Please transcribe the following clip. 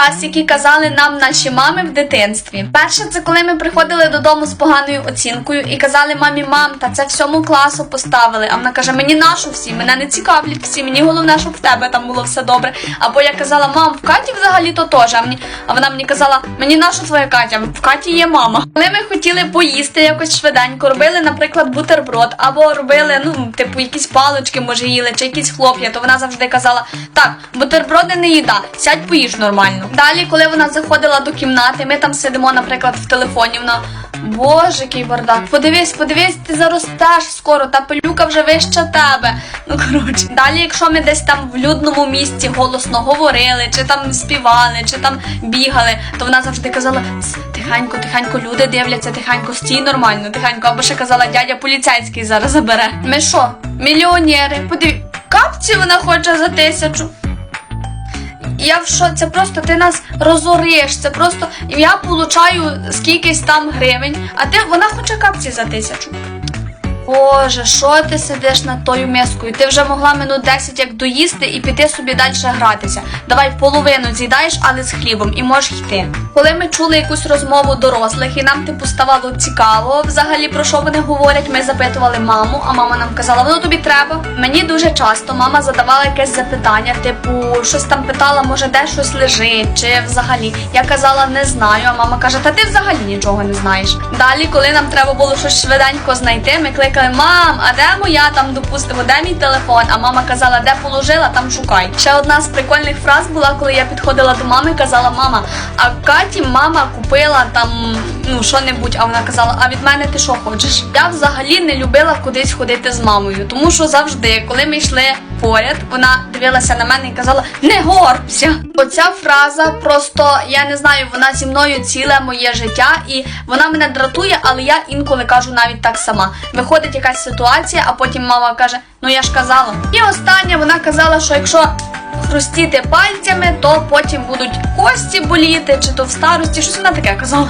фраз, які казали нам наші мами в дитинстві. Перше, це коли ми приходили додому з поганою оцінкою і казали мамі, мам, та це всьому класу поставили. А вона каже: Мені нашу всі, мене не цікавлять всі, мені головне, щоб в тебе там було все добре. Або я казала, мам, в Каті взагалі то теж. А, мені, а вона мені казала, мені наша твоя Катя, в Каті є мама. Коли ми хотіли поїсти якось швиденько, робили, наприклад, бутерброд, або робили, ну, типу, якісь палички, може, їли, чи якісь хлоп'я, то вона завжди казала: так, бутерброди не їда, сядь поїж нормально. Далі, коли вона заходила до кімнати, ми там сидимо, наприклад, в телефоні, вона. Боже, який бардак. Подивись, подивись, ти заростеш скоро, та пилюка вже вища тебе. Ну коротше. Далі, якщо ми десь там в людному місці голосно говорили, чи там співали, чи там бігали, то вона завжди казала: тихенько, тихенько, люди дивляться, тихенько, стій нормально, тихенько. Або ще казала, дядя поліцейський зараз забере. Ми що, мільйонери? Подиві, капці вона хоче за тисячу. Я в що це просто ти нас розориш. Це просто я получаю скількись там гривень, а ти вона хоче капці за тисячу. Боже, що ти сидиш над тою мискою? Ти вже могла минут 10 як доїсти і піти собі далі гратися. Давай половину з'їдаєш, але з хлібом, і можеш йти. Коли ми чули якусь розмову дорослих, і нам типу ставало цікаво взагалі про що вони говорять, ми запитували маму, а мама нам казала, воно тобі треба. Мені дуже часто мама задавала якесь запитання, типу, щось там питала, може де щось лежить, чи взагалі. Я казала, не знаю, а мама каже, та ти взагалі нічого не знаєш. Далі, коли нам треба було щось швиденько знайти, ми кликали мам, а де моя там, допустимо, де мій телефон? А мама казала, де положила, там шукай. Ще одна з прикольних фраз була, коли я підходила до мами, казала, мама, а Каті мама купила там ну що-небудь, а вона казала, а від мене ти що хочеш? Я взагалі не любила кудись ходити з мамою, тому що завжди, коли ми йшли поряд, вона дивилася на мене і казала, не горбся. Оця фраза просто я не знаю, вона зі мною ціле моє життя, і вона мене дратує, але я інколи кажу навіть так сама. Виходить якась ситуація, а потім мама каже: Ну я ж казала. І остання вона казала, що якщо хрустіти пальцями, то потім будуть кості боліти, чи то в старості, щось вона таке казала.